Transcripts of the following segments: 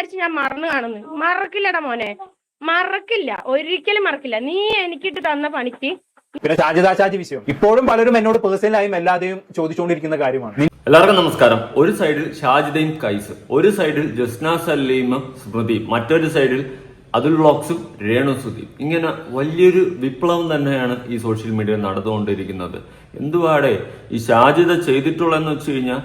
വിചാരിച്ച് ഞാൻ മറന്നു കാണുന്നു. മറക്കില്ലടാ മോനെ. മറക്കില്ല. ഒരിക്കലും മറക്കില്ല. നീ എനിക്കിട്ട് തന്ന പണിക്ക് പിന്നെ ഷാജിദാശാജി വിഷയം ഇപ്പോഴും പലരും എന്നോട് പേഴ്സണലായും എല്ലാതെയും ചോദിച്ചുകൊണ്ടിരിക്കുന്ന കാര്യമാണ്. എല്ലാവർക്കും നമസ്കാരം. ഒരു സൈഡിൽ ഷാജിദയും കൈസ് ഒരു സൈഡിൽ ജസ്ന സലീമും സ്മൃതി മറ്റൊരു സൈഡിൽ അതുൽ വ്ളോഗ്സും രേണു സുധി ഇങ്ങനെ വലിയൊരു വിപ്ലവം തന്നെയാണ് ഈ സോഷ്യൽ മീഡിയ നടന്നുകൊണ്ടിരിക്കുന്നത്. എന്തുവാടെ? ഈ ഷാജിദ ചെയ്തിട്ടുള്ളതെന്ന് വെച്ച് കഴിഞ്ഞാൽ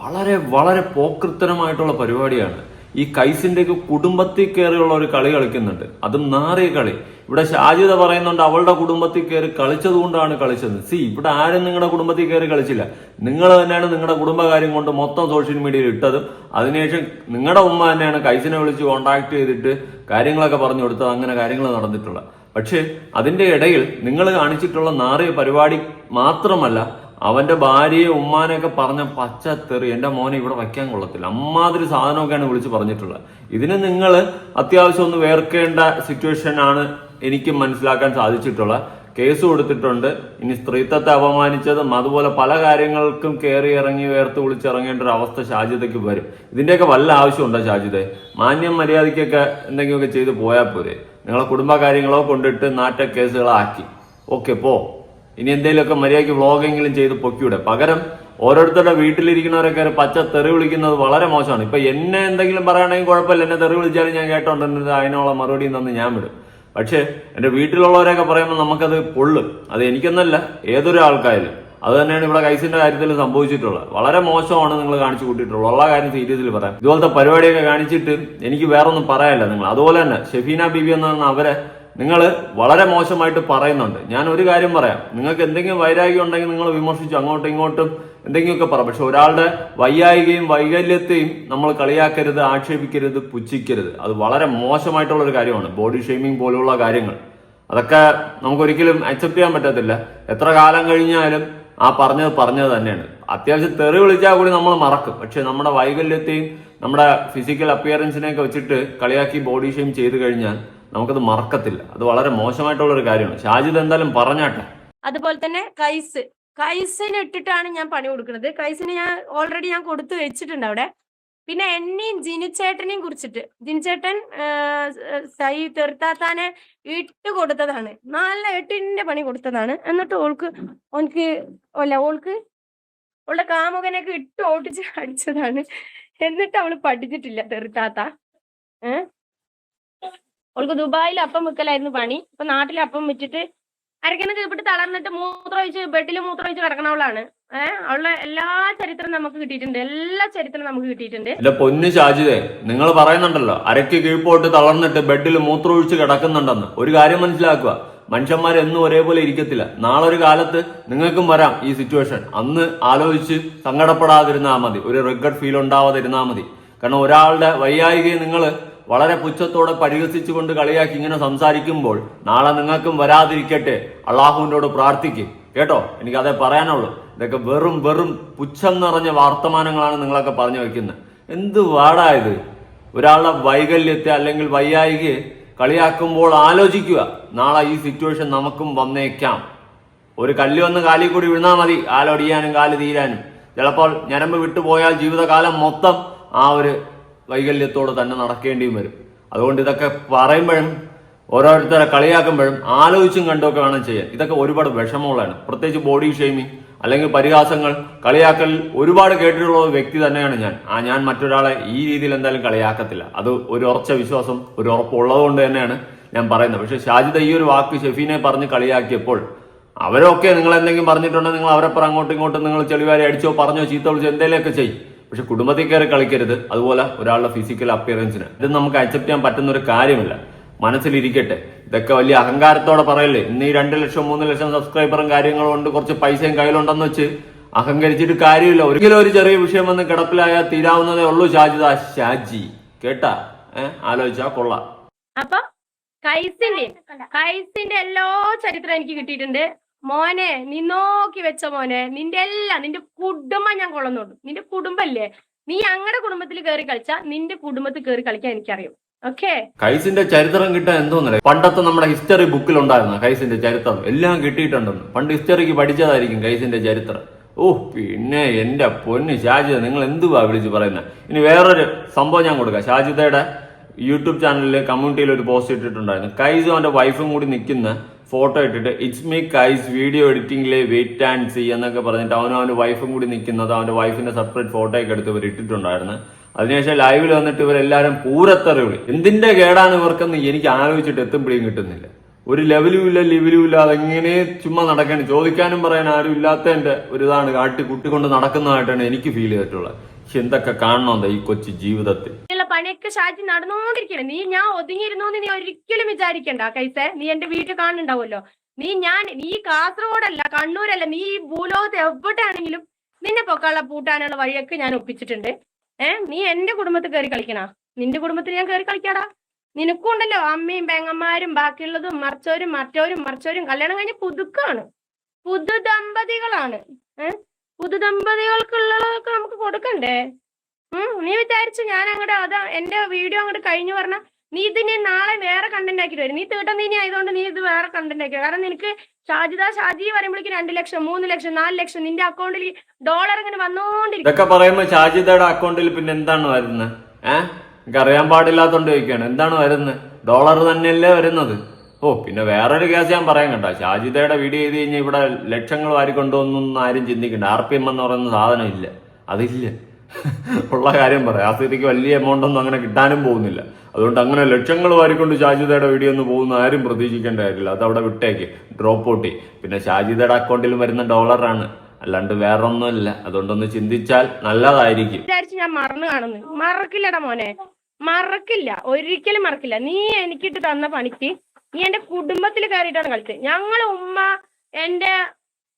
വളരെ വളരെ പോക്കൃത്തരമായിട്ടുള്ള പരിപാടിയാണ്. ഈ കൈസിന്റെ കുടുംബത്തിൽ കയറിയുള്ള ഒരു കളി കളിക്കുന്നുണ്ട്. അതും നാറിയ കളി. ഇവിടെ ഷാജിത പറയുന്നുണ്ട് അവളുടെ കുടുംബത്തിൽ കയറി കളിച്ചത് കൊണ്ടാണ് കളിച്ചത്. സി ഇവിടെ ആരും നിങ്ങളുടെ കുടുംബത്തിൽ കയറി കളിച്ചില്ല. നിങ്ങൾ തന്നെയാണ് നിങ്ങളുടെ കുടുംബകാര്യം കൊണ്ട് മൊത്തം സോഷ്യൽ മീഡിയയിൽ ഇട്ടതും. അതിനുശേഷം നിങ്ങളുടെ ഉമ്മ തന്നെയാണ് കൈസിനെ വിളിച്ച് കോണ്ടാക്ട് ചെയ്തിട്ട് കാര്യങ്ങളൊക്കെ പറഞ്ഞു കൊടുത്തത്. അങ്ങനെ കാര്യങ്ങൾ നടന്നിട്ടുള്ള. പക്ഷേ അതിന്റെ ഇടയിൽ നിങ്ങൾ കാണിച്ചിട്ടുള്ള നാറിയ പരിപാടി മാത്രമല്ല അവന്റെ ഭാര്യയെ ഉമ്മാനൊക്കെ പറഞ്ഞ പച്ചത്തെറി എന്റെ മോനെ ഇവിടെ വയ്ക്കാൻ കൊള്ളത്തില്ല. അമ്മാതിരി സാധനമൊക്കെയാണ് വിളിച്ച് പറഞ്ഞിട്ടുള്ളത്. ഇതിന് നിങ്ങൾ അത്യാവശ്യം ഒന്ന് വേർക്കേണ്ട സിറ്റുവേഷൻ ആണ് എനിക്ക് മനസ്സിലാക്കാൻ സാധിച്ചിട്ടുള്ളത്. കേസ് കൊടുത്തിട്ടുണ്ട്. ഇനി സ്ത്രീത്വത്തെ അപമാനിച്ചതും അതുപോലെ പല കാര്യങ്ങൾക്കും കയറി ഇറങ്ങി വേർത്ത് വിളിച്ചിറങ്ങേണ്ട ഒരു അവസ്ഥ ഷാജിതയ്ക്ക് വരും. ഇതിന്റെയൊക്കെ വല്ല ആവശ്യമുണ്ടോ ഷാജിതെ മാന്യം മര്യാദയ്ക്കൊക്കെ എന്തെങ്കിലുമൊക്കെ ചെയ്ത് പോയാൽ പോരെ. നിങ്ങളെ കുടുംബകാര്യങ്ങളോ കൊണ്ടിട്ട് നാറ്റ കേസുകളാക്കി ഓക്കെ പോ. ഇനി എന്തെങ്കിലുമൊക്കെ മര്യാദയ്ക്ക് വ്ളോഗെങ്കിലും ചെയ്ത് പൊക്കിവിടെ. പകരം ഓരോരുത്തരുടെ വീട്ടിലിരിക്കുന്നവരൊക്കെ ഒരു പച്ച തെറി വിളിക്കുന്നത് വളരെ മോശമാണ്. ഇപ്പൊ എന്നെ എന്തെങ്കിലും പറയുകയാണെങ്കിൽ കുഴപ്പമില്ല. എന്നെ തെറി വിളിച്ചാലും ഞാൻ കേട്ടോണ്ടെന്നത് അതിനുള്ള മറുപടി തന്ന് ഞാൻ വിടും. പക്ഷേ എന്റെ വീട്ടിലുള്ളവരെയൊക്കെ പറയുമ്പോൾ നമുക്കത് പൊള്ളും. അത് എനിക്കൊന്നല്ല ഏതൊരു ആൾക്കാരിലും. അത് തന്നെയാണ് ഇവിടെ കൈസിന്റെ കാര്യത്തിൽ സംഭവിച്ചിട്ടുള്ളത്. വളരെ മോശമാണ് നിങ്ങൾ കാണിച്ചു കൂട്ടിയിട്ടുള്ളത്. ഉള്ള കാര്യം സീരിയസിൽ പറയാം. ഇതുപോലത്തെ പരിപാടിയൊക്കെ കാണിച്ചിട്ട് എനിക്ക് വേറൊന്നും പറയാനില്ല നിങ്ങൾ. അതുപോലെ തന്നെ ഷെഫീന ബിബി എന്ന് പറഞ്ഞ അവരെ നിങ്ങൾ വളരെ മോശമായിട്ട് പറയുന്നുണ്ട്. ഞാൻ ഒരു കാര്യം പറയാം. നിങ്ങൾക്ക് എന്തെങ്കിലും വൈരാഗ്യം ഉണ്ടെങ്കിൽ നിങ്ങൾ വിമർശിച്ചു അങ്ങോട്ടും ഇങ്ങോട്ടും എന്തെങ്കിലുമൊക്കെ പറ. പക്ഷെ ഒരാളുടെ വയ്യായികയും വൈകല്യത്തെയും നമ്മൾ കളിയാക്കരുത് ആക്ഷേപിക്കരുത് പുച്ഛിക്കരുത്. അത് വളരെ മോശമായിട്ടുള്ള ഒരു കാര്യമാണ്. ബോഡി ഷെയ്മിങ് പോലുള്ള കാര്യങ്ങൾ. അതൊക്കെ നമുക്കൊരിക്കലും അക്സെപ്റ്റ് ചെയ്യാൻ പറ്റത്തില്ല. എത്ര കാലം കഴിഞ്ഞാലും ആ പറഞ്ഞത് പറഞ്ഞത് തന്നെയാണ്. അത്യാവശ്യം തെറി വിളിച്ചാൽ കൂടി നമ്മൾ മറക്കും. പക്ഷെ നമ്മുടെ വൈകല്യത്തെയും നമ്മുടെ ഫിസിക്കൽ അപ്പിയറൻസിനെയൊക്കെ വെച്ചിട്ട് കളിയാക്കി ബോഡി ഷെയിം ചെയ്ത് കഴിഞ്ഞാൽ നമുക്കത് മറക്കത്തില്ല. അത് വളരെ മോശമായിട്ടുള്ള ഒരു കാര്യമാണ്. ഷാജിദ് എന്തായാലും പറഞ്ഞാട്ടെ. അതുപോലെ തന്നെ കൈസ്. കൈസിന് ഇട്ടിട്ടാണ് ഞാൻ പണി കൊടുക്കുന്നത്. കൈസിന് ഞാൻ ഓൾറെഡി ഞാൻ കൊടുത്തു വെച്ചിട്ടുണ്ട് അവിടെ. പിന്നെ എന്നെയും ജിനുചേട്ടനെയും കുറിച്ചിട്ട്. ജിനുചേട്ടൻ സൈ തീർത്താത്താനെ ഇട്ട് കൊടുത്തതാണ്. നല്ല എട്ടിന്റെ പണി കൊടുത്തതാണ്. എന്നിട്ട് ഓൾക്ക് ഓൾക്ക് അല്ല ഓൾക്ക് അവളുടെ കാമുകനൊക്കെ ഇട്ട് ഓട്ടിച്ച് അടിച്ചതാണ്. എന്നിട്ട് അവൾ പഠിച്ചിട്ടില്ല തെറുത്താത്ത ഏഹ് അവൾക്ക് ദുബായിൽ അപ്പം വെക്കലായിരുന്നു പണി. ഇപ്പൊ നാട്ടിൽ അപ്പം വെച്ചിട്ട് അരക്കണ കീപ്പിട്ട് തളർന്നിട്ട് മൂത്രം ഒഴിച്ച് ബെഡിൽ മൂത്രം ഒഴിച്ച് കിടക്കണവളാണ് ഏഹ് അവളുടെ എല്ലാ ചരിത്രം നമുക്ക് കിട്ടിയിട്ടുണ്ട്. എല്ലാ ചരിത്രം നമുക്ക് കിട്ടിയിട്ടുണ്ട്. എന്റെ പൊന്നു ഷാജിദേ നിങ്ങൾ പറയുന്നുണ്ടല്ലോ അരയ്ക്ക് കീഴ്പോട്ട് തളർന്നിട്ട് ബെഡിൽ മൂത്രമൊഴിച്ച് കിടക്കുന്നുണ്ടെന്ന്. ഒരു കാര്യം മനസ്സിലാക്കുക മനുഷ്യന്മാർ എന്നും ഒരേപോലെ ഇരിക്കത്തില്ല. നാളെ ഒരു കാലത്ത് നിങ്ങൾക്കും വരാം ഈ സിറ്റുവേഷൻ അന്ന് ആലോചിച്ച് സങ്കടപ്പെടാതിരുന്നാൽ മതി. ഒരു റിഗ്രറ്റ് ഫീൽ ഉണ്ടാവാതിരുന്നാൽ മതി. കാരണം ഒരാളുടെ വൈകാരികയെ നിങ്ങൾ വളരെ പുച്ഛത്തോടെ പരിഹസിച്ചുകൊണ്ട് കളിയാക്കി ഇങ്ങനെ സംസാരിക്കുമ്പോൾ നാളെ നിങ്ങൾക്കും വരാതിരിക്കട്ടെ. അള്ളാഹുവിനോട് പ്രാർത്ഥിക്കും. കേട്ടോ? എനിക്ക് എനിക്കതേ പറയാനുള്ളൂ. ഇതൊക്കെ വെറും വെറും പുച്ഛം നിറഞ്ഞ വർത്തമാനങ്ങളാണ് നിങ്ങളൊക്കെ പറഞ്ഞു വെക്കുന്നത്. എന്ത് വാടാ ഇത്? ഒരാളുടെ വൈകല്യത്തെ അല്ലെങ്കിൽ വയ്യായികയെ കളിയാക്കുമ്പോൾ ആലോചിക്കുക. നാളെ ഈ സിറ്റുവേഷൻ നമുക്കും വന്നേക്കാം. ഒരു കല്ല് വന്ന് കാലിൽ കൂടി വീണാൽ മതി. കാലൊടിയാനും കാൽ തീരാനും. ചിലപ്പോൾ ഞരമ്പ് വിട്ടുപോയാൽ ജീവിതകാലം മൊത്തം ആ ഒരു വൈകല്യത്തോട് തന്നെ നടക്കേണ്ടിയും വരും. അതുകൊണ്ട് ഇതൊക്കെ പറയുമ്പോഴും ഓരോരുത്തരെ കളിയാക്കുമ്പോഴും ആലോചിച്ചും കണ്ടൊക്കെ വേണം ചെയ്യാൻ. ഇതൊക്കെ ഒരുപാട് വിഷമമുള്ളതാണ്. പ്രത്യേകിച്ച് ബോഡി ഷെയ്മിങ് അല്ലെങ്കിൽ പരിഹാസങ്ങൾ കളിയാക്കൽ ഒരുപാട് കേട്ടിട്ടുള്ള വ്യക്തി തന്നെയാണ് ഞാൻ. ആ ഞാൻ മറ്റൊരാളെ ഈ രീതിയിൽ എന്തായാലും കളിയാക്കത്തില്ല. അത് ഒരു ഉറച്ച വിശ്വാസം ഒരു ഉറപ്പുള്ളത് കൊണ്ട് തന്നെയാണ് ഞാൻ പറയുന്നത്. പക്ഷെ ഷാജിദ ഈ ഒരു വാക്ക് ഷെഫീനെ പറഞ്ഞ് കളിയാക്കിയപ്പോൾ അവരൊക്കെ നിങ്ങൾ എന്തെങ്കിലും പറഞ്ഞിട്ടുണ്ടെങ്കിൽ നിങ്ങൾ അവരെ പറ അങ്ങോട്ടും ഇങ്ങോട്ടും നിങ്ങൾ ചെളിവാരി അടിച്ചോ പറഞ്ഞോ ചീത്ത വിളിച്ചോ എന്തെങ്കിലുമൊക്കെ ചെയ്യും. പക്ഷെ കുടുംബത്തിൽ കയറി കളിക്കരുത്. അതുപോലെ ഒരാളുടെ ഫിസിക്കൽ അപ്പിയറൻസിന് ഇത് നമുക്ക് അക്സെപ്റ്റ് ചെയ്യാൻ പറ്റുന്ന ഒരു കാര്യമില്ല. മനസ്സിലിരിക്കട്ടെ. ഇതൊക്കെ വലിയ അഹങ്കാരത്തോടെ പറയല്ലേ? ഇന്ന് ഈ രണ്ട് ലക്ഷം മൂന്ന് ലക്ഷം സബ്സ്ക്രൈബറും കാര്യങ്ങളും ഉണ്ട്. കുറച്ച് പൈസയും കയ്യിലുണ്ടെന്ന് വെച്ച് അഹങ്കരിച്ചിട്ട് കാര്യമില്ല. ഒരിക്കലും ഒരു ചെറിയ വിഷയം വന്ന് കിടപ്പിലായാൽ തീരാവുന്നതേ ഉള്ളൂ ഷാജിദ. ഷാജി. കേട്ടാ? ഏഹ് ആലോചിച്ചാ കൊള്ളാം. അപ്പൊ കൈസിന്റെ കൈസിന്റെ എല്ലാ ചരിത്രം എനിക്ക് കിട്ടിയിട്ടുണ്ട്. മോനെ നീ നോക്കി വെച്ച മോനെ. നിന്റെ എല്ലാം നിന്റെ കുടുംബം ഞാൻ കൊള്ളുന്നുണ്ട്. നിന്റെ കുടുംബല്ലേ? നീ ഞങ്ങളുടെ കുടുംബത്തിൽ കയറി കളിച്ചാ നിന്റെ കുടുംബത്തിൽ കയറി കളിക്കാൻ എനിക്കറിയും. ഓക്കെ? കൈസിന്റെ ചരിത്രം കിട്ടാൻ എന്തോന്നല്ലേ പണ്ടത്തെ നമ്മുടെ ഹിസ്റ്ററി ബുക്കിൽ ഉണ്ടായിരുന്നു കൈസിന്റെ ചരിത്രം എല്ലാം കിട്ടിയിട്ടുണ്ടെന്ന്. പണ്ട് ഹിസ്റ്ററിക്ക് പഠിച്ചതായിരിക്കും കൈസിന്റെ ചരിത്രം. ഓ പിന്നെ എന്റെ പൊന്ന് ഷാജിദ നിങ്ങൾ എന്തുവാ വിളിച്ച് പറയുന്നത് ഇനി വേറൊരു സംഭവം ഞാൻ കൊടുക്കാം. ഷാജിദയുടെ യൂട്യൂബ് ചാനലിൽ കമ്മ്യൂണിറ്റിയിൽ ഒരു പോസ്റ്റ് ഇട്ടിട്ടുണ്ടായിരുന്നു. കൈസും അവന്റെ വൈഫും കൂടി നിൽക്കുന്ന ഫോട്ടോ ഇട്ടിട്ട് ഇറ്റ്സ് മീ കൈസ് വീഡിയോ എഡിറ്റിംഗിലെ വെയിറ്റ് ആൻഡ് സി എന്നൊക്കെ പറഞ്ഞിട്ട് അവനും അവന്റെ വൈഫും കൂടി നിൽക്കുന്നത് അവന്റെ വൈഫിന്റെ സെപ്പറേറ്റ് ഫോട്ടോ ഒക്കെ എടുത്ത് ഇവർ ഇട്ടിട്ടുണ്ടായിരുന്നു. അതിനുശേഷം ലൈവിൽ വന്നിട്ട് ഇവരെല്ലാവരും പൂരത്തറി വിളി എന്തിന്റെ കേടാണ് ഇവർക്കെന്ന് എനിക്ക് ആലോചിച്ചിട്ട് എത്തും പിടിയും കിട്ടുന്നില്ല. ഒരു ലെവലും ഇല്ല ലെവലും ഇല്ല അതെങ്ങനെ ചുമ്മാ നടക്കാണ്? ചോദിക്കാനും പറയാൻ ആരും ഇല്ലാത്തതിന്റെ ഒരു ഇതാണ് കാട്ടി കുട്ടിക്കൊണ്ട് നടക്കുന്നതായിട്ടാണ് എനിക്ക് ഫീൽ ചെയ്തിട്ടുള്ളത്. എന്തൊക്കെ കാണണമെന്താ ഈ കൊച്ചു ജീവിതത്തിൽ? പണിയൊക്കെ ഷാജി നടന്നുകൊണ്ടിരിക്കണം നീ ഞാൻ ഒതുങ്ങിയിരുന്നു നീ ഒരിക്കലും വിചാരിക്കണ്ട കൈസേ. നീ എന്റെ വീട്ടിൽ കാണുന്നുണ്ടാവുമല്ലോ. നീ ഞാൻ നീ കാസർഗോഡല്ല കണ്ണൂരല്ല നീ ഈ ഭൂലോകത്ത് എവിടെയാണെങ്കിലും നിന്നെ പൊക്കാളെ പൂട്ടാനുള്ള വഴിയൊക്കെ ഞാൻ ഒപ്പിച്ചിട്ടുണ്ട്. ഏ നീ എന്റെ കുടുംബത്തിൽ കയറി കളിക്കണ? നിന്റെ കുടുംബത്തിൽ ഞാൻ കയറി കളിക്കാടാ. നിനക്കും ഉണ്ടല്ലോ അമ്മയും പെങ്ങന്മാരും ബാക്കിയുള്ളതും മറിച്ചവരും മറ്റവരും മറിച്ചവരും കല്യാണം കഴിഞ്ഞ് പുതുക്കാണ്. പുതു ദമ്പതികളാണ് ഏ? പുതു ദമ്പതികൾക്കുള്ളതൊക്കെ നമുക്ക് കൊടുക്കണ്ടേ? ഉം, നീ വിചാരിച്ചു ഞാൻ അങ്ങോട്ട് അത് എന്റെ വീഡിയോ അങ്ങോട്ട് കഴിഞ്ഞു പറഞ്ഞ നീ ഇതിനെ നാളെ വേറെ കണ്ടന്റ് ആക്കി വരും. നീ തീട്ടനീനി ആയതുകൊണ്ട് നീ ഇത് വേറെ കണ്ടന്റ് ആക്കി കാരണം നിനക്ക് ഷാജിദ ഷാജി പറയുമ്പോഴേക്കും രണ്ട് ലക്ഷം മൂന്ന് ലക്ഷം നാല് ലക്ഷം നിന്റെ അക്കൗണ്ടിൽ ഡോളർ ഇങ്ങനെ വന്നോണ്ടിരിക്കും. ഇതൊക്കെ അക്കൗണ്ടിൽ പിന്നെ എന്താണ് വരുന്നത്? ഏഹ് അറിയാൻ പാടില്ലാത്തോണ്ട് ചോദിക്കാണ്. എന്താണ് വരുന്നത്? ഡോളർ തന്നെയല്ലേ വരുന്നത്? ഓ പിന്നെ വേറൊരു കേസ് ഞാൻ പറയാൻ കേട്ടോ ഷാജിതയുടെ വീഡിയോ ചെയ്ത് കഴിഞ്ഞാൽ ഇവിടെ ലക്ഷങ്ങൾ വാരിക്കൊണ്ടുവന്നൊന്നും ആരും ചിന്തിക്കണ്ട. ആർ പി എം എന്ന് പറയുന്ന സാധനം ഇല്ല. അതില്ല. ഉള്ള കാര്യം പറയാം. ആ സ്ഥിതിക്ക് വലിയ എമൗണ്ട് ഒന്നും അങ്ങനെ കിട്ടാനും പോകുന്നില്ല. അതുകൊണ്ട് അങ്ങനെ ലക്ഷങ്ങൾ വാരിക്കൊണ്ട് ഷാജിതയുടെ വീഡിയോ ഒന്നും പോകുന്ന ആരും പ്രതീക്ഷിക്കേണ്ട കാര്യമില്ല. അത് അവിടെ വിട്ടേക്ക്. ഡ്രോപ്പ് ഔട്ടി പിന്നെ ഷാജിതയുടെ അക്കൗണ്ടിൽ വരുന്ന ഡോളറാണ് അല്ലാണ്ട് വേറൊന്നുമില്ല. അതുകൊണ്ടൊന്ന് ചിന്തിച്ചാൽ നല്ലതായിരിക്കും. ഞാൻ മറന്നു കാണുന്നു. മറക്കില്ലടാ മോനെ. മറക്കില്ല. ഒരിക്കലും മറക്കില്ല. നീ എനിക്കിട്ട് തന്ന പണിക്ക് നീ എന്റെ കുടുംബത്തിൽ കയറിയിട്ടാണ് കളിച്ചത് ഞങ്ങൾ ഉമ്മ എന്റെ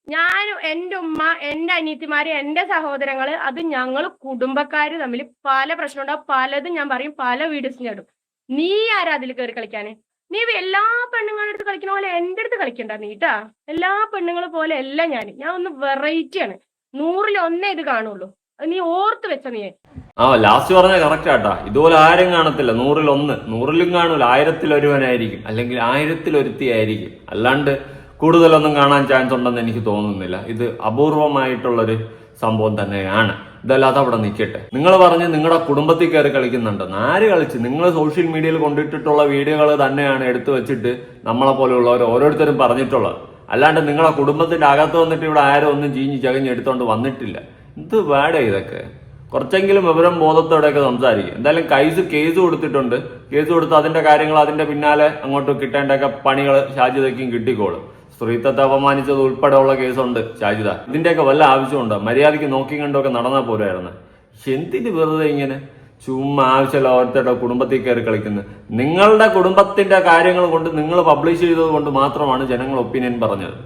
ഞാനും എന്റെ ഉമ്മ എന്റെ അനിയത്തിമാര് എന്റെ സഹോദരങ്ങൾ അത് ഞങ്ങൾ കുടുംബക്കാര് തമ്മിൽ പല പ്രശ്നം ഉണ്ടാവും. പലതും ഞാൻ പറയും. പല വീഡിയോസ് ഞാൻ ഇടും. നീ ആരാ അതിൽ കയറി കളിക്കാന്? നീ എല്ലാ പെണ്ണുങ്ങളുടെ അടുത്ത് കളിക്കുന്ന പോലെ എന്റെ അടുത്ത് കളിക്കണ്ട നീട്ടാ എല്ലാ പെണ്ണുങ്ങളെ പോലെ അല്ല ഞാൻ ഞാൻ ഒന്ന് വെറൈറ്റിയാണ് നൂറിൽ ഒന്നേ ഇത് കാണുള്ളൂ. നീ ഓർത്ത് വെച്ച നീ. ആ ലാസ്റ്റ് പറഞ്ഞ കറക്റ്റ് ആട്ടാ. ഇതുപോലെ ആരും കാണത്തില്ല. നൂറിൽ ഒന്ന് നൂറിലും കാണൂല. ആയിരത്തിൽ ഒരുവനായിരിക്കും അല്ലെങ്കിൽ ആയിരത്തിൽ ഒരുത്തി ആയിരിക്കും അല്ലാണ്ട് കൂടുതലൊന്നും കാണാൻ ചാൻസ് ഉണ്ടെന്ന് എനിക്ക് തോന്നുന്നില്ല. ഇത് അപൂർവമായിട്ടുള്ളൊരു സംഭവം തന്നെയാണ്. ഇതല്ലാതെ അവിടെ നിൽക്കട്ടെ നിങ്ങൾ പറഞ്ഞ് നിങ്ങളുടെ കുടുംബത്തിൽ കയറി കളിക്കുന്നുണ്ടെന്ന് ആര് കളിച്ച്? നിങ്ങൾ സോഷ്യൽ മീഡിയയിൽ കൊണ്ടിട്ടിട്ടുള്ള വീഡിയോകൾ തന്നെയാണ് എടുത്തു വെച്ചിട്ട് നമ്മളെ പോലെയുള്ളവർ ഓരോരുത്തരും പറഞ്ഞിട്ടുള്ളത്. അല്ലാണ്ട് നിങ്ങളെ കുടുംബത്തിന്റെ അകത്ത് വന്നിട്ട് ഇവിടെ ആരും ഒന്നും ചീഞ്ഞ് ചകഞ്ഞ് എടുത്തോണ്ട് വന്നിട്ടില്ല. എന്ത് വേടേ ഇതൊക്കെ? കുറച്ചെങ്കിലും വിവരം ബോധത്തോടെയൊക്കെ സംസാരിക്കും. എന്തായാലും കൈസ് കേസ് കൊടുത്തിട്ടുണ്ട്. കേസ് കൊടുത്ത് അതിന്റെ കാര്യങ്ങൾ അതിന്റെ പിന്നാലെ അങ്ങോട്ട് കിട്ടേണ്ടൊക്കെ പണികൾ ഷാജിദയ്ക്കും കിട്ടിക്കോളും. സ്ത്രീത്വത്തെ അപമാനിച്ചത് ഉൾപ്പെടെയുള്ള കേസുണ്ട് ഷാജിദ. ഇതിന്റെയൊക്കെ വല്ല ആവശ്യമുണ്ടോ? മര്യാദയ്ക്ക് നോക്കി കണ്ടൊക്കെ നടന്നാൽ പോരായിരുന്നു. എന്തിന് വെറുതെ ഇങ്ങനെ? ചുമ്മാ ആവശ്യമില്ല ഓരോരുത്തരുടെ കുടുംബത്തിൽ കയറി കളിക്കുന്നത് നിങ്ങളുടെ കുടുംബത്തിന്റെ കാര്യങ്ങൾ കൊണ്ട് നിങ്ങൾ പബ്ലിഷ് ചെയ്തത് കൊണ്ട് മാത്രമാണ് ജനങ്ങൾ ഒപ്പീനിയൻ പറഞ്ഞത്.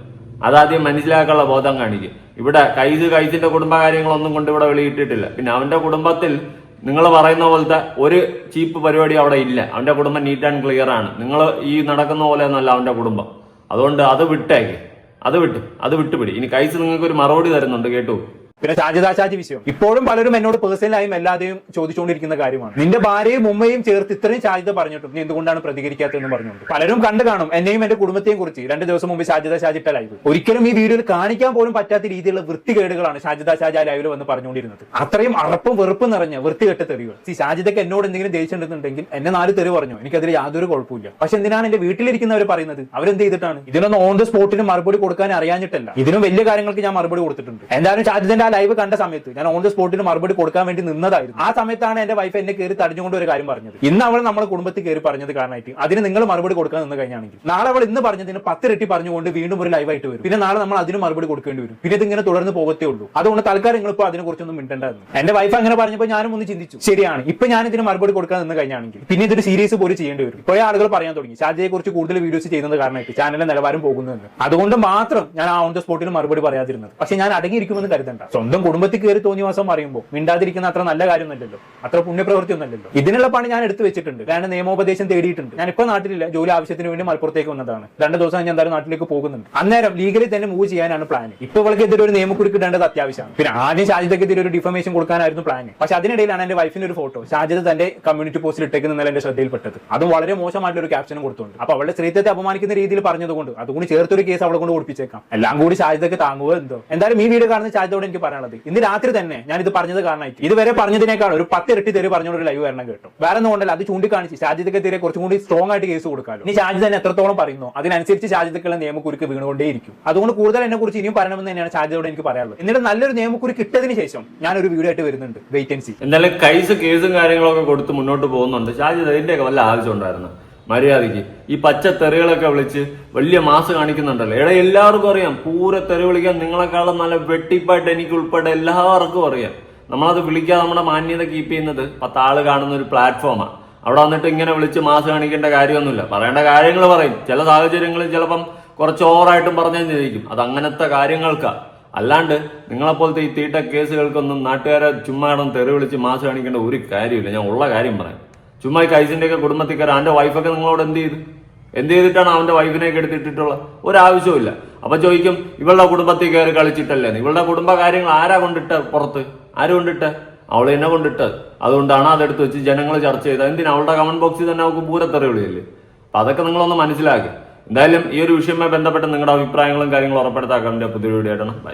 അതാദ്യം മനസ്സിലാക്കാനുള്ള ബോധം കാണിക്കും. ഇവിടെ കൈസ് കൈസിന്റെ കുടുംബകാര്യങ്ങളൊന്നും കൊണ്ട് ഇവിടെ വെളിയിട്ടിട്ടില്ല. പിന്നെ അവന്റെ കുടുംബത്തിൽ നിങ്ങൾ പറയുന്ന പോലത്തെ ഒരു ചീപ്പ് പരിപാടി അവിടെ ഇല്ല. അവന്റെ കുടുംബം നീറ്റ് ആൻഡ് ക്ലിയർ ആണ്. നിങ്ങൾ ഈ നടക്കുന്ന പോലെ ഒന്നല്ല അവന്റെ കുടുംബം. അതുകൊണ്ട് അത് വിട്ടേക്ക്. അത് വിട്ടു. അത് വിട്ടുപിടി. ഇനി കൈസ് നിങ്ങൾക്ക് ഒരു മറുപടി തരുന്നുണ്ട് കേട്ടു. പിന്നെ ഷാജിദാശാജി വിഷയം. ഇപ്പോഴും പലരും എന്നോട് പേഴ്സണലായും എല്ലാതെയും ചോദിച്ചുകൊണ്ടിരിക്കുന്ന കാര്യമാണ്. നിന്റെ ഭാര്യയും ഉമ്മയും ചേർത്ത് ഇത്രയും ഷാജിദ പറഞ്ഞിട്ടും നീ എന്തുകൊണ്ടാണ് പ്രതികരിക്കാത്തതെന്ന് പറഞ്ഞുകൊണ്ട്. പലരും കണ്ടു കാണും. എന്നെയും എന്റെ കുടുംബത്തെയും കുറിച്ച്. രണ്ട് ദിവസം മുമ്പ് ഷാജിദ ഷാജി ഇട്ട ലൈവ് ഒരിക്കലും ഈ വീഡിയോയിൽ കാണിക്കാൻ പോലും പറ്റാത്ത രീതിയിലുള്ള വൃത്തികേടുകളാണ് ഷാജിദ ഷാജി ആ ലൈവിൽ വന്ന് പറഞ്ഞുകൊണ്ടിരുന്നത്. അത്രയും അറപ്പും വെറുപ്പും നിറഞ്ഞ വൃത്തികെട്ട തെറികൾ. ഈ ഷാജിദക്ക് എന്നോട് എന്തെങ്കിലും ദേഷ്യമുണ്ടെന്നുണ്ടെങ്കിൽ എന്നെ നാല് തെറി പറഞ്ഞു. എനിക്കതിൽ യാതൊരു കുഴപ്പമില്ല പക്ഷെ എന്തിനാണ് എന്റെ വീട്ടിലിരിക്കുന്നവർ പറയുന്നത്? അവരെന്ത് ചെയ്തിട്ടാണ്? ഇതിനൊന്നും ഓൺ ദ സ്പോട്ടിന് മറുപടി കൊടുക്കാൻ അറിയാഞ്ഞിട്ടല്ല. ഇതിനും വലിയ കാര്യങ്ങൾക്ക് ഞാൻ മറുപടി കൊടുത്തിട്ടുണ്ട്. എന്തായാലും ഷാജിദിന്റെ ആ ലൈവ് കണ്ട സമയത്ത് ഞാൻ ഓൺ ദ സ്പോട്ടിന് മറുപടി കൊടുക്കാൻ വേണ്ടി നിന്നതായിരുന്നു. ആ സമയത്താണ് എന്റെ വൈഫ് എന്നെ കയറി തടഞ്ഞുകൊണ്ട് ഒരു കാര്യം പറഞ്ഞത്. ഇന്ന് അവൾ നമ്മുടെ കുടുംബത്തിൽ കയറി പറഞ്ഞത് കാരണമായിട്ട്. അതിന് നിങ്ങൾ മറുപടി കൊടുക്കാൻ നിന്ന് കഴിഞ്ഞാണെങ്കിൽ. നാളെ അവൾ ഇന്ന് പറഞ്ഞതിന് പത്തിരട്ടി പറഞ്ഞുകൊണ്ട് വീണ്ടും ഒരു ലൈവായിട്ട് വരും. പിന്നെ നാളെ നമ്മൾ അതിന് മറുപടി കൊടുക്കേണ്ടി വരും. പിന്നെ ഇതിങ്ങനെ തുടർന്ന് പോകത്തേ ഉള്ളൂ. അതുകൊണ്ട് തൽക്കാലം നിങ്ങൾ ഇപ്പോൾ അതിനെ കുറിച്ചൊന്നും മിണ്ടണ്ടായിരുന്നു എന്റെ വൈഫ് അങ്ങനെ പറഞ്ഞപ്പോൾ ഞാനും ഒന്ന് ചിന്തിച്ചു. ശരിയാണ്. ഇപ്പൊ ഞാൻ ഇതിന് മറുപടി കൊടുക്കാൻ നിന്ന് കഴിഞ്ഞാണെങ്കിൽ. പിന്നെ ഇതൊരു സീരീസ് പോലും ചെയ്യേണ്ടി വരും. ഇപ്പോഴേ ആളുകൾ പറയാൻ തുടങ്ങി. ഷാജയെ കുറിച്ച് കൂടുതൽ വീഡിയോസ് ചെയ്യുന്നത് കാരണമായിട്ട് ചാനലിന്റെ നിലവാരം പോകുന്നതെന്ന് അതുകൊണ്ട് മാത്രം ഞാൻ ആ ഓൺ ദ സ്പോട്ടിന് മറുപടി പറയാതിരുന്നത്. പക്ഷെ ഞാൻ അടങ്ങിയിരിക്കുമെന്ന് കരുതണ്ട. സ്വന്തം കുടുംബത്തിൽ കയറി തോന്നിവാസം പറയുമ്പോൾ മിണ്ടാതിരിക്കുന്ന അത്ര നല്ല കാര്യമൊന്നുമല്ലല്ലോ. അത്ര പുണ്യപ്രവൃത്തി ഒന്നല്ലല്ലോ ഇതിനുള്ള പണി ഞാൻ എടുത്തു വെച്ചിട്ടുണ്ട്. ഞാൻ നിയമോപദേശം തേടിയിട്ടുണ്ട്. ഞാൻ ഇപ്പോൾ നാട്ടിലില്ല. ജോലി ആവശ്യത്തിന് വേണ്ടി മലപ്പുറത്തേക്ക് വന്നതാണ്. രണ്ട് ദിവസം ഞാൻ എന്തായാലും നാട്ടിലേക്ക് പോകുന്നുണ്ട്. അന്നേരം ലീഗലി തന്നെ മൂവ് ചെയ്യാനാണ് പ്ലാൻ ഇപ്പൊ ഇവൾക്കെതിരെ ഒരു നിയമക്കുറിക്ക് ഇടേണ്ടത് അത്യാവശ്യമാണ്. പിന്നെ ആദ്യം ഷാജിതക്കെതിരെ ഒരു ഡിഫമേഷൻ കൊടുക്കാനായിരുന്നു പ്ലാൻ പക്ഷെ അതിനിടയിലാണ് എന്റെ വൈഫിന്റെ ഒരു ഫോട്ടോ ഷാജിത തന്റെ കമ്മ്യൂണിറ്റി പോസ്റ്റിൽ ഇട്ടേക്ക് ഇന്നലെ എന്റെ ശ്രദ്ധയിൽപ്പെട്ടത്. അതും വളരെ മോശമായിട്ടുള്ള ഒരു ക്യാപ്ഷനും കൊടുത്തുണ്ട് അപ്പൊ അവളുടെ സ്ത്രീത്വത്തെ അപമാനിക്കുന്ന രീതിയിൽ പറഞ്ഞതുകൊണ്ട് അതുകൊണ്ട് ചേർത്തൊരു കേസ് അവളെ കൊണ്ട് ഓടിപ്പിച്ചേക്കാം. എല്ലാം കൂടി ഷാജിതക്ക് താങ്ങുക എന്തോ? എന്തായാലും ഈ വീഡിയോ കാണുന്ന ഷാജിതോട് എനിക്ക് പറയാനുള്ളത്. ഇന്ന് രാത്രി തന്നെ ഞാൻ ഇത് പറഞ്ഞത് കാരണമായിട്ട് ഇതുവരെ പറഞ്ഞതിനേക്കാൾ ഒരു പത്ത് ഇരട്ടി തെറി പറഞ്ഞുകൊണ്ട് ലൈവ് വരണം കേട്ടോ. വേറെ ഒന്നും കൊണ്ടല്ല അത് ചൂണ്ടിക്കാണിച്ച് ഷാജിദക്കെതിരെ കുറച്ചും കൂടി സ്ട്രോങ് ആയിട്ട് കേസ് കൊടുക്കാമല്ലോ ഇനി ഷാജിദ് തന്നെ എത്രത്തോളം പറയുന്നു അതിനനുസരിച്ച് ഷാജിദക്കുള്ള നിയമക്കുരുക്ക് വീണുകൊണ്ടേയിരിക്കും. അതുകൊണ്ട് കൂടുതൽ എന്നെ കുറിച്ച് ഇനിയും പറയണമെന്ന് തന്നെയാണ് ഷാജിദോട് എനിക്ക് പറയാനുള്ളത്. എന്നിട്ട് നല്ലൊരു നിയമക്കുരുക്ക് ഇട്ടതിന് ശേഷം ഞാൻ ഒരു വീഡിയോ ആയിട്ട് വരുന്നുണ്ട് വെയിറ്റ് ആൻഡ് സി എന്തായാലും കൈസ് കേസും കാര്യങ്ങളൊക്കെ കൊടുത്ത് മുന്നോട്ട് പോകുന്നുണ്ട്. ഷാജിദ് അതിന്റെയൊക്കെ വല്ല ആവശ്യം ഉണ്ടായിരുന്നു മര്യാദയ്ക്ക്. ഈ പച്ച തെറികളൊക്കെ വിളിച്ച് വലിയ മാസ് കാണിക്കുന്നുണ്ടല്ലോ. എടാ എല്ലാവർക്കും അറിയാം. പൂര തെറി വിളിക്കാൻ നിങ്ങളെക്കാളും നല്ല വെട്ടിപ്പായിട്ട് എനിക്ക് ഉൾപ്പെടെ എല്ലാവർക്കും അറിയാം. നമ്മളത് വിളിക്കാതെ നമ്മുടെ മാന്യത കീപ്പ് ചെയ്യുന്നത് പത്താൾ കാണുന്ന ഒരു പ്ലാറ്റ്ഫോമാണ് അവിടെ വന്നിട്ട് ഇങ്ങനെ വിളിച്ച് മാസ് കാണിക്കേണ്ട കാര്യമൊന്നുമില്ല. പറയേണ്ട കാര്യങ്ങൾ പറയും. ചില സാഹചര്യങ്ങളിൽ ചിലപ്പം കുറച്ച് ഓവറായിട്ടും പറഞ്ഞെന്നിരിക്കും അത് അങ്ങനത്തെ കാര്യങ്ങൾക്കാ. അല്ലാണ്ട് നിങ്ങളെപ്പോലത്തെ ഈ തീട്ട കേസുകൾക്കൊന്നും നാട്ടുകാരെ ചുമ്മാടം തെറി വിളിച്ച് മാസ് കാണിക്കേണ്ട ഒരു കാര്യമില്ല. ഞാൻ ഉള്ള കാര്യം പറയാം. ചുമ്മാ ഈ ഒക്കെ കുടുംബത്തിൽ കയറി അവന്റെ വൈഫൊക്കെ നിങ്ങളോട് എന്ത് ചെയ്തു? എന്ത് ചെയ്തിട്ടാണ് അവന്റെ വൈഫിനെയൊക്കെ എടുത്തിട്ടുള്ളത് ഒരാവശ്യമില്ല അപ്പൊ ചോദിക്കും ഇവളുടെ കുടുംബത്തിൽ കയറി കളിച്ചിട്ടല്ലേ? ഇവളുടെ കുടുംബ കാര്യങ്ങൾ ആരാ കൊണ്ടിട്ട് പുറത്ത്? ആര് കൊണ്ടിട്ട്? അവൾ എന്നെ കൊണ്ടിട്ട് അതുകൊണ്ടാണ് അതെടുത്ത് വെച്ച് ജനങ്ങൾ ചർച്ച ചെയ്തത്. എന്തിനാ? അവളുടെ കമന്റ് ബോക്സിൽ തന്നെ അവൾക്ക് പൂരത്തെറിയുള്ളില്ലേ അപ്പൊ അതൊക്കെ നിങ്ങളൊന്ന് മനസ്സിലാക്കി. എന്തായാലും ഈ ഒരു വിഷയവുമായി ബന്ധപ്പെട്ട് നിങ്ങളുടെ അഭിപ്രായങ്ങളും കാര്യങ്ങളും ഉറപ്പെടുത്താക്കാൻ പുതിയ വീഡിയോ ബൈ